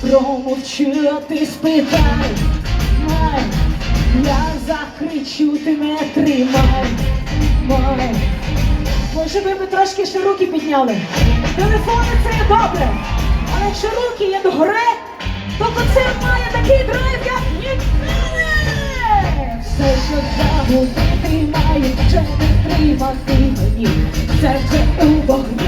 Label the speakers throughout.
Speaker 1: Промовчу, ти спитай, май, я закричу, ти не тримай, май. Може ви ми трошки ще руки підняли. Телефони це є добре, але якщо руки є до догоре, то концерт має такий драйв, як ніколи. Все, що загубити має, вже не тримати мені, серце у вогні.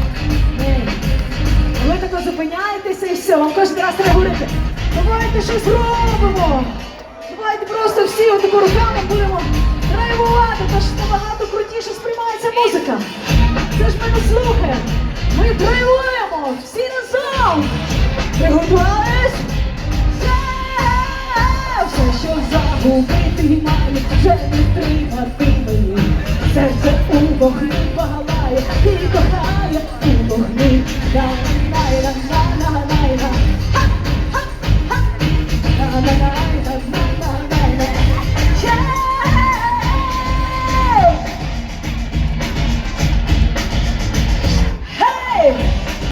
Speaker 1: Ви тако зупиняєтеся і все, вам кожен раз треба говорити. Давайте щось робимо. Давайте просто всі отако руками будемо драйвувати, то ж набагато крутіше сприймається музика. Це ж ми не слухаємо. Ми драйвуємо всі разом. Приготувались? Все, все, що загубити маю, вже не тримати мені. Серце у вогні палає, і кохає